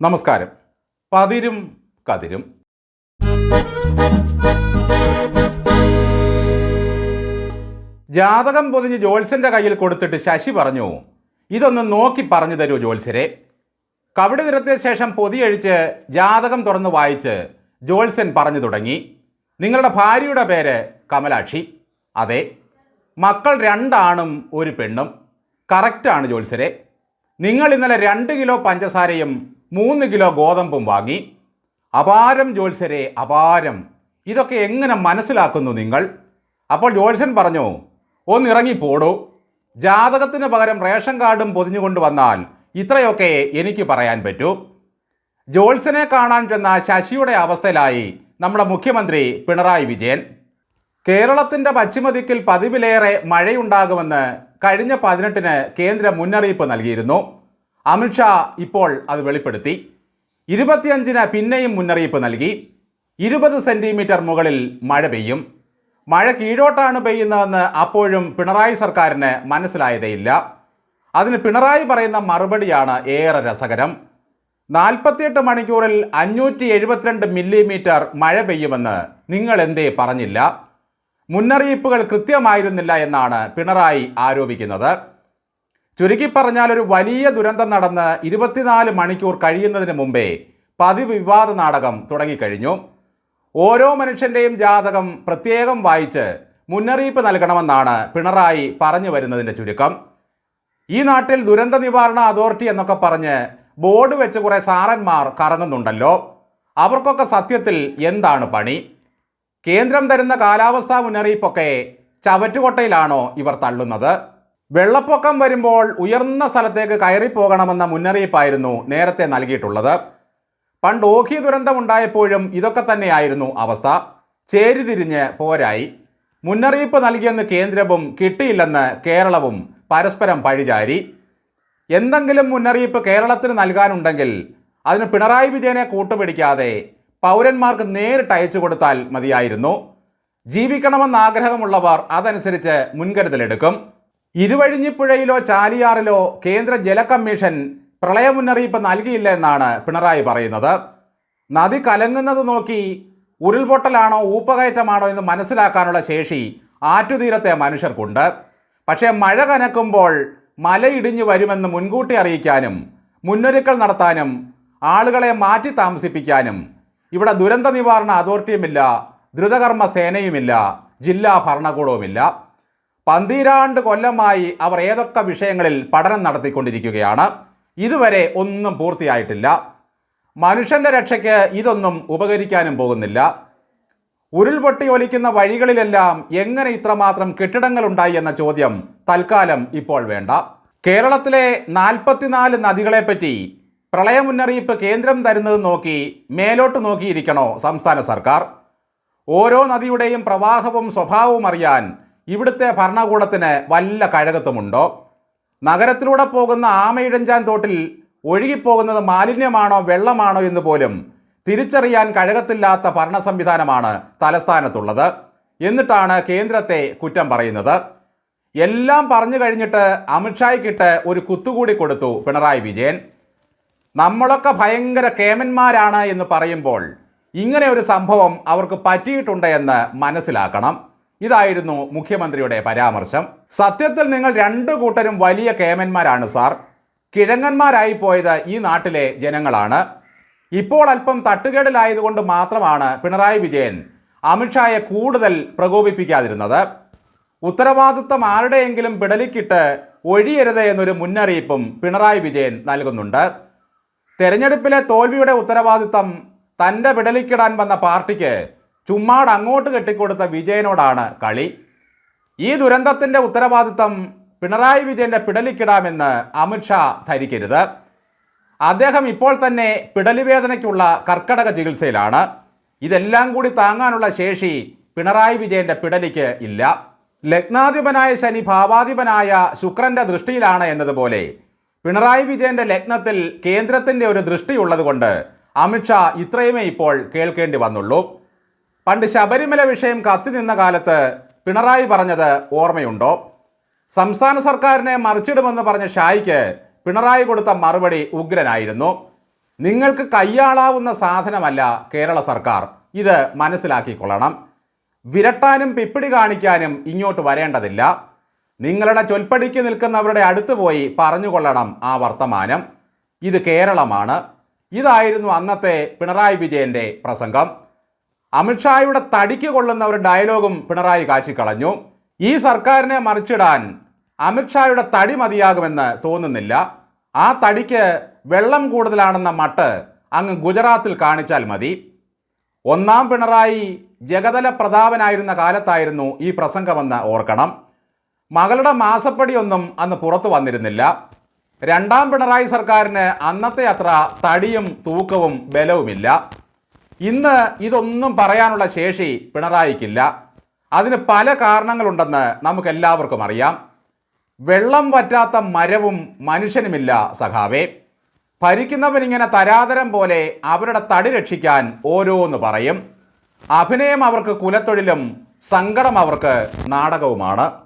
നമസ്കാരം. പതിരും കതിരും. ജാതകം പൊതിഞ്ഞ് ജോത്സ്യന്റെ കയ്യിൽ കൊടുത്തിട്ട് ശശി പറഞ്ഞു ഇതൊന്ന് നോക്കി പറഞ്ഞു തരൂ ജോത്സ്യരെ കവിടി നിരത്തിയ ശേഷം പൊതിയഴിച്ച് ജാതകം തുറന്ന് വായിച്ച് ജോത്സ്യൻ പറഞ്ഞു തുടങ്ങി നിങ്ങളുടെ ഭാര്യയുടെ പേര് കമലാക്ഷി. അതെ മക്കൾ രണ്ടാണും ഒരു പെണ്ണും. കറക്റ്റാണ് ജോത്സ്യരെ നിങ്ങൾ ഇന്നലെ രണ്ട് കിലോ പഞ്ചസാരയും മൂന്ന് കിലോ ഗോതമ്പും വാങ്ങി. അപാരം ജോത്സരെ അപാരം. ഇതൊക്കെ എങ്ങനെ മനസ്സിലാക്കുന്നു നിങ്ങൾ? അപ്പോൾ ജോത്സൻ പറഞ്ഞു ഒന്നിറങ്ങിപ്പോടൂ. ജാതകത്തിന് പകരം റേഷൻ കാർഡും പൊതിഞ്ഞുകൊണ്ട് വന്നാൽ ഇത്രയൊക്കെ എനിക്ക് പറയാൻ പറ്റൂ. ജോത്സനെ കാണാൻ ചെന്ന ശശിയുടെ അവസ്ഥയിലായി നമ്മുടെ മുഖ്യമന്ത്രി പിണറായി വിജയൻ. കേരളത്തിന്റെ പശ്ചിമദിക്കിൽ പതിവിലേറെ മഴയുണ്ടാകുമെന്ന് കഴിഞ്ഞ പതിനെട്ടിന് കേന്ദ്ര മുന്നറിയിപ്പ് നൽകിയിരുന്നു. അമിത്ഷാ ഇപ്പോൾ അത് വെളിപ്പെടുത്തി. ഇരുപത്തിയഞ്ചിന് പിന്നെയും മുന്നറിയിപ്പ് നൽകി. ഇരുപത് സെന്റിമീറ്റർ മുകളിൽ മഴ പെയ്യും. മഴ കീഴോട്ടാണ് പെയ്യുന്നതെന്ന് അപ്പോഴും പിണറായി സർക്കാരിന് മനസ്സിലായതേയില്ല. അതിന് പിണറായി പറയുന്ന മറുപടിയാണ് ഏറെ രസകരം. നാൽപ്പത്തിയെട്ട് മണിക്കൂറിൽ അഞ്ഞൂറ്റി എഴുപത്തിരണ്ട് മില്ലിമീറ്റർ മഴ പെയ്യുമെന്ന് നിങ്ങൾ എന്തേ പറഞ്ഞില്ല. മുന്നറിയിപ്പുകൾ കൃത്യമായിരുന്നില്ല എന്നാണ് പിണറായി ആരോപിക്കുന്നത്. ചുരുക്കി പറഞ്ഞാൽ ഒരു വലിയ ദുരന്തം നടന്ന് ഇരുപത്തിനാല് മണിക്കൂർ കഴിയുന്നതിന് മുമ്പേ പതിവ് വിവാദ നാടകം തുടങ്ങിക്കഴിഞ്ഞു. ഓരോ മനുഷ്യന്റെയും ജാതകം പ്രത്യേകം വായിച്ച് മുന്നറിയിപ്പ് നൽകണമെന്നാണ് പിണറായി പറഞ്ഞു വരുന്നതിന്റെ ചുരുക്കം. ഈ നാട്ടിൽ ദുരന്ത നിവാരണ അതോറിറ്റി എന്നൊക്കെ പറഞ്ഞ് ബോർഡ് വെച്ച് കുറേ സാറന്മാർ കറങ്ങുന്നുണ്ടല്ലോ. അവർക്കൊക്കെ സത്യത്തിൽ എന്താണ് പണി? കേന്ദ്രം തരുന്ന കാലാവസ്ഥാ മുന്നറിയിപ്പൊക്കെ ചവറ്റുകൊട്ടയിലാണോ ഇവർ തള്ളുന്നത്? വെള്ളപ്പൊക്കം വരുമ്പോൾ ഉയർന്ന സ്ഥലത്തേക്ക് കയറിപ്പോകണമെന്ന മുന്നറിയിപ്പായിരുന്നു നേരത്തെ നൽകിയിട്ടുള്ളത്. പണ്ട് ഓഖി ദുരന്തമുണ്ടായപ്പോഴും ഇതൊക്കെ തന്നെയായിരുന്നു അവസ്ഥ. ചേരിതിരിഞ്ഞ് പോരായി. മുന്നറിയിപ്പ് നൽകിയെന്ന് കേന്ദ്രവും കിട്ടിയില്ലെന്ന് കേരളവും പരസ്പരം പഴിചാരി. എന്തെങ്കിലും മുന്നറിയിപ്പ് കേരളത്തിന് നൽകാനുണ്ടെങ്കിൽ അതിന് പിണറായി വിജയനെ കൂട്ടുപിടിക്കാതെ പൗരന്മാർക്ക് നേരിട്ട് അയച്ചു കൊടുത്താൽ മതിയായിരുന്നു. ജീവിക്കണമെന്ന് ആഗ്രഹമുള്ളവർ അതനുസരിച്ച് മുൻകരുതലെടുക്കും. ഇരുവഴിഞ്ഞിപ്പുഴയിലോ ചാലിയാറിലോ കേന്ദ്ര ജല കമ്മീഷൻ പ്രളയ മുന്നറിയിപ്പ് നൽകിയില്ല എന്നാണ് പിണറായി പറയുന്നത്. നദി കലങ്ങുന്നത് നോക്കി ഉരുൾപൊട്ടലാണോ ഊപ്പകയറ്റമാണോ എന്ന് മനസ്സിലാക്കാനുള്ള ശേഷി ആറ്റുതീരത്തെ മനുഷ്യർക്കുണ്ട്. പക്ഷേ മഴ കനക്കുമ്പോൾ മലയിടിഞ്ഞു വരുമെന്ന് മുൻകൂട്ടി അറിയിക്കാനും മുന്നൊരുക്കൽ നടത്താനും ആളുകളെ മാറ്റി താമസിപ്പിക്കാനും ഇവിടെ ദുരന്ത നിവാരണ അതോറിറ്റിയുമില്ല ദ്രുതകർമ്മ സേനയുമില്ല ജില്ലാ ഭരണകൂടവുമില്ല. പന്തീരാണ്ട് കൊല്ലമായി അവർ ഏതൊക്കെ വിഷയങ്ങളിൽ പഠനം നടത്തിക്കൊണ്ടിരിക്കുകയാണ്. ഇതുവരെ ഒന്നും പൂർത്തിയായിട്ടില്ല. മനുഷ്യന്റെ രക്ഷയ്ക്ക് ഇതൊന്നും ഉപകരിക്കാനും പോകുന്നില്ല. ഉരുൾപൊട്ടി ഒലിക്കുന്ന വഴികളിലെല്ലാം എങ്ങനെ ഇത്രമാത്രം കെട്ടിടങ്ങൾ ഉണ്ടായി എന്ന ചോദ്യം തൽക്കാലം ഇപ്പോൾ വേണ്ട. കേരളത്തിലെ നാൽപ്പത്തിനാല് നദികളെപ്പറ്റി പ്രളയ മുന്നറിയിപ്പ് കേന്ദ്രം തരുന്നത് നോക്കി മേലോട്ട് നോക്കിയിരിക്കണോ സംസ്ഥാന സർക്കാർ? ഓരോ നദിയുടെയും പ്രവാഹവും സ്വഭാവവും അറിയാൻ ഇവിടുത്തെ ഭരണകൂടത്തിന് വല്ല കഴകത്വമുണ്ടോ? നഗരത്തിലൂടെ പോകുന്ന ആമയിഴഞ്ചാൻ തോട്ടിൽ ഒഴുകിപ്പോകുന്നത് മാലിന്യമാണോ വെള്ളമാണോ എന്ന് പോലും തിരിച്ചറിയാൻ കഴകത്തില്ലാത്ത ഭരണ സംവിധാനമാണ് തലസ്ഥാനത്തുള്ളത്. എന്നിട്ടാണ് കേന്ദ്രത്തെ കുറ്റം പറയുന്നത്. എല്ലാം പറഞ്ഞു കഴിഞ്ഞിട്ട് അമിത്ഷായ്ക്കിട്ട് ഒരു കുത്തുകൂടി കൊടുത്തു പിണറായി വിജയൻ. നമ്മളൊക്കെ ഭയങ്കര കേമന്മാരാണ് എന്ന് പറയുമ്പോൾ ഇങ്ങനെ ഒരു സംഭവം അവർക്ക് പറ്റിയിട്ടുണ്ട് എന്ന് മനസ്സിലാക്കണം. ഇതായിരുന്നു മുഖ്യമന്ത്രിയുടെ പരാമർശം. സത്യത്തിൽ നിങ്ങൾ രണ്ടു കൂട്ടരും വലിയ കേമന്മാരാണ് സാർ. കിഴങ്ങന്മാരായി പോയത് ഈ നാട്ടിലെ ജനങ്ങളാണ്. ഇപ്പോൾ അല്പം തട്ടുകേടിലായതുകൊണ്ട് മാത്രമാണ് പിണറായി വിജയൻ അമിത്ഷായെ കൂടുതൽ പ്രകോപിപ്പിക്കാതിരുന്നത്. ഉത്തരവാദിത്വം ആരുടെയെങ്കിലും പിടലിക്കിട്ട് ഒഴിയരുത് എന്നൊരു മുന്നറിയിപ്പും പിണറായി വിജയൻ നൽകുന്നുണ്ട്. തെരഞ്ഞെടുപ്പിലെ തോൽവിയുടെ ഉത്തരവാദിത്തം തന്റെ പിടലിക്കിടാൻ വന്ന പാർട്ടിക്ക് ചുമ്മാട് അങ്ങോട്ട് കെട്ടിക്കൊടുത്ത വിജയനോടാണ് കളി. ഈ ദുരന്തത്തിന്റെ ഉത്തരവാദിത്തം പിണറായി വിജയന്റെ പിടലിക്കിടാമെന്ന് അമിത്ഷാ ധരിക്കരുത്. അദ്ദേഹം ഇപ്പോൾ തന്നെ പിടലിവേദനയ്ക്കുള്ള കർക്കടക ചികിത്സയിലാണ്. ഇതെല്ലാം കൂടി താങ്ങാനുള്ള ശേഷി പിണറായി വിജയന്റെ പിടലിക്ക് ഇല്ല. ലഗ്നാധിപനായ ശനി ഭാവാധിപനായ ശുക്രന്റെ ദൃഷ്ടിയിലാണ് എന്നതുപോലെ പിണറായി വിജയന്റെ ലഗ്നത്തിൽ കേന്ദ്രത്തിന്റെ ഒരു ദൃഷ്ടിയുള്ളതുകൊണ്ട് അമിത്ഷാ ഇത്രയുമേ ഇപ്പോൾ കേൾക്കേണ്ടി വന്നുള്ളൂ. പണ്ട് ശബരിമല വിഷയം കത്തി നിന്ന കാലത്ത് പിണറായി പറഞ്ഞത് ഓർമ്മയുണ്ടോ? സംസ്ഥാന സർക്കാരിനെ മറിച്ചിടുമെന്ന് പറഞ്ഞ ഷായിക്ക് പിണറായി കൊടുത്ത മറുപടി ഉഗ്രനായിരുന്നു. നിങ്ങൾക്ക് കൈയാളാവുന്ന സാധനമല്ല കേരള സർക്കാർ. ഇത് മനസ്സിലാക്കിക്കൊള്ളണം. വിരട്ടാനും പിപ്പിടി കാണിക്കാനും ഇങ്ങോട്ട് വരേണ്ടതില്ല. നിങ്ങളുടെ ചൊൽപ്പടിക്ക് നിൽക്കുന്നവരുടെ അടുത്ത് പോയി പറഞ്ഞുകൊള്ളണം ആ വർത്തമാനം. ഇത് കേരളമാണ്. ഇതായിരുന്നു അന്നത്തെ പിണറായി വിജയന്റെ പ്രസംഗം. അമിത്ഷായുടെ തടിക്ക് കൊള്ളുന്ന ഒരു ഡയലോഗും പിണറായി കാച്ചിക്കളഞ്ഞു. ഈ സർക്കാരിനെ മറിച്ചിടാൻ അമിത്ഷായുടെ തടി മതിയാകുമെന്ന് തോന്നുന്നില്ല. ആ തടിക്ക് വെള്ളം കൂടുതലാണെന്ന മട്ട് അങ്ങ് ഗുജറാത്തിൽ കാണിച്ചാൽ മതി. ഒന്നാം പിണറായി ജഗതല പ്രതാപനായിരുന്ന കാലത്തായിരുന്നു ഈ പ്രസംഗമെന്ന് ഓർക്കണം. മകളുടെ മാസപ്പടിയൊന്നും അന്ന് പുറത്തു വന്നിരുന്നില്ല. രണ്ടാം പിണറായി സർക്കാരിന് അന്നത്തെ അത്ര തടിയും തൂക്കവും ബലവുമില്ല. ഇന്ന് ഇതൊന്നും പറയാനുള്ള ശേഷി പിണറായിക്കില്ല. അതിന് പല കാരണങ്ങളുണ്ടെന്ന് നമുക്കെല്ലാവർക്കും അറിയാം. വെള്ളം വറ്റാത്ത മരവും മനുഷ്യനുമില്ല സഖാവേ. ഭരിക്കുന്നവനിങ്ങനെ തരാതരം പോലെ അവരുടെ തടി രക്ഷിക്കാൻ ഓരോന്ന് പറയും. അഭിനയം അവർക്ക് കുലത്തൊഴിലും സങ്കടം അവർക്ക് നാടകവുമാണ്.